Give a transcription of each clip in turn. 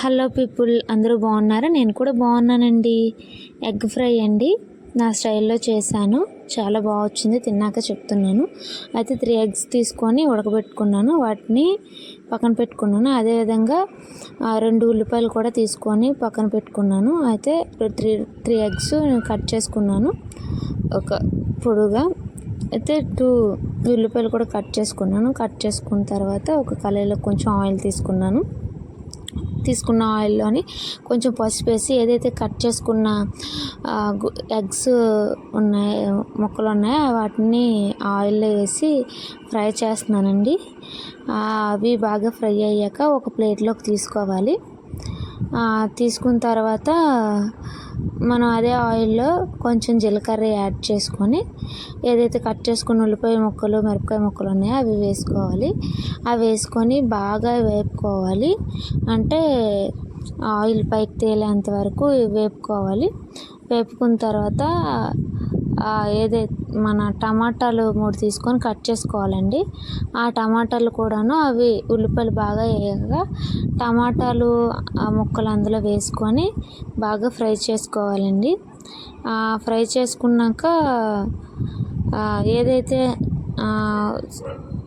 Hello people అందరూ బాగున్నారా? నేను కూడా బాగున్నానండి. ఎగ్ ఫ్రై అండి. నా స్టైల్లో చేశాను. చాలా బాగా వచ్చింది. తిన్నాక చెప్తున్నాను. అయితే త్రీ ఎగ్స్ తీసుకొని ఉడకబెట్టుకున్నాను. వాటిని పక్కన పెట్టుకున్నాను. అదేవిధంగా రెండు ఉల్లిపాయలు కూడా తీసుకొని పక్కన పెట్టుకున్నాను. అయితే త్రీ త్రీ ఎగ్స్ కట్ చేసుకున్నాను. ఒక పొడుగా. అయితే టూ ఉల్లిపాయలు కూడా కట్ చేసుకున్నాను. కట్ చేసుకున్న తర్వాత ఒక కళాయిలో కొంచెం ఆయిల్ తీసుకున్నాను. తీసుకున్న ఆయిల్లోని కొంచెం పసుపు వేసి ఏదైతే కట్ చేసుకున్న ఎగ్స్ ఉన్నాయో ముక్కలు ఉన్నాయో వాటిని ఆయిల్లో వేసి ఫ్రై చేస్తున్నానండి. అవి బాగా ఫ్రై అయ్యాక ఒక ప్లేట్లోకి తీసుకోవాలి. తీసుకున్న తర్వాత మనం అదే ఆయిల్లో కొంచెం జీలకర్ర యాడ్ చేసుకొని ఏదైతే కట్ చేసుకున్న ఉల్లిపాయ ముక్కలు మిరపకాయ ముక్కలు ఉన్నాయో అవి వేసుకోవాలి. అవి వేసుకొని బాగా వేపుకోవాలి. అంటే ఆయిల్ పైకి తేలేంత వరకు వేపుకోవాలి. వేపుకున్న తర్వాత ఏదైతే మన టమాటాలు మూడు తీసుకొని కట్ చేసుకోవాలండి. ఆ టమాటాలు కూడాను అవి ఉల్లిపాయలు బాగా వేయగా టమాటాలు ఆ ముక్కలు అందులో వేసుకొని బాగా ఫ్రై చేసుకోవాలండి. ఫ్రై చేసుకున్నాక ఏదైతే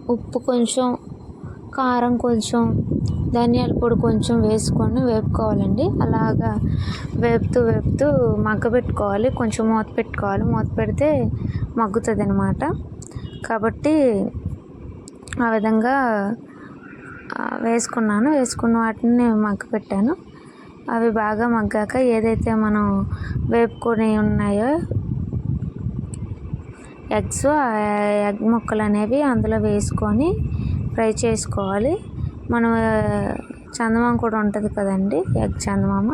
ఉప్పు కొంచెం కారం కొంచెం ధనియాల పొడి కొంచెం వేసుకొని వేపుకోవాలండి. అలాగా వేపుతూ వేపుతూ మగ్గబెట్టుకోవాలి కొంచెం మూత పెట్టుకోవాలి. మూత పెడితే మగ్గుతుంది అనమాట కాబట్టి ఆ విధంగా వేసుకున్నాను. వేసుకున్న వాటిని మగ్గపెట్టాను అవి బాగా మగ్గాక ఏదైతే మనం వేపుకొని ఉన్నాయో ఎగ్స్ ఎగ్ ముక్కలు అనేవి అందులో వేసుకొని ఫ్రై చేసుకోవాలి. మనం చందమామ కూడా ఉంటుంది కదండి ఎగ్ చందమామ.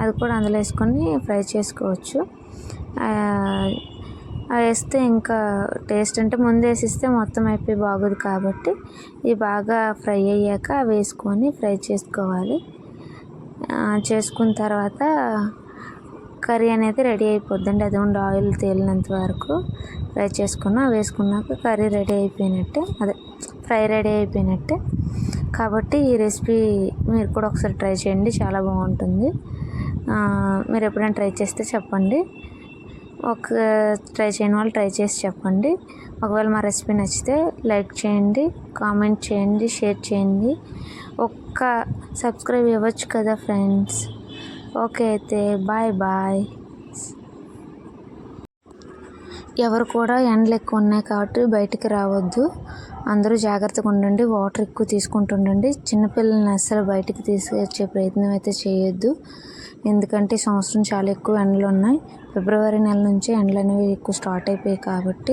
అది కూడా అందులో వేసుకొని ఫ్రై చేసుకోవచ్చు. వేస్తే ఇంకా టేస్ట్ అంటే ముందు వేసిస్తే మొత్తం అయిపోయి బాగోదు కాబట్టి ఇవి బాగా ఫ్రై అయ్యాక వేసుకొని ఫ్రై చేసుకోవాలి. చేసుకున్న తర్వాత కర్రీ అనేది రెడీ అయిపోద్దండి. అది ఉండి ఆయిల్ తేలినంత వరకు ఫ్రై చేసుకున్నా వేసుకున్నాక కర్రీ రెడీ అయిపోయినట్టే. అదే ఫ్రై రెడీ అయిపోయినట్టే. కాబట్టి ఈ రెసిపీ మీరు కూడా ఒకసారి ట్రై చేయండి చాలా బాగుంటుంది. మీరు ఎప్పుడైనా ట్రై చేస్తే చెప్పండి. ఒక ట్రై చేయని వాళ్ళు ట్రై చేసి చెప్పండి. ఒకవేళ మా రెసిపీ నచ్చితే లైక్ చేయండి కామెంట్ చేయండి షేర్ చేయండి. ఒక్క సబ్స్క్రైబ్ ఇవ్వచ్చు కదా ఫ్రెండ్స్? ఓకే అయితే బాయ్ బాయ్. ఎవరు కూడా ఎండలు ఎక్కువ ఉన్నాయి కాబట్టి బయటికి రావద్దు. అందరూ జాగ్రత్తగా ఉండండి వాటర్ ఎక్కువ తీసుకుంటుండండి చిన్నపిల్లల్ని అస్సలు బయటికి తీసుకొచ్చే ప్రయత్నం అయితే చేయొద్దు. ఎందుకంటే ఈ సంవత్సరం చాలా ఎక్కువ ఎండలు ఉన్నాయి. ఫిబ్రవరి నెల నుంచి ఎండలు అనేవి ఎక్కువ స్టార్ట్ అయిపోయాయి కాబట్టి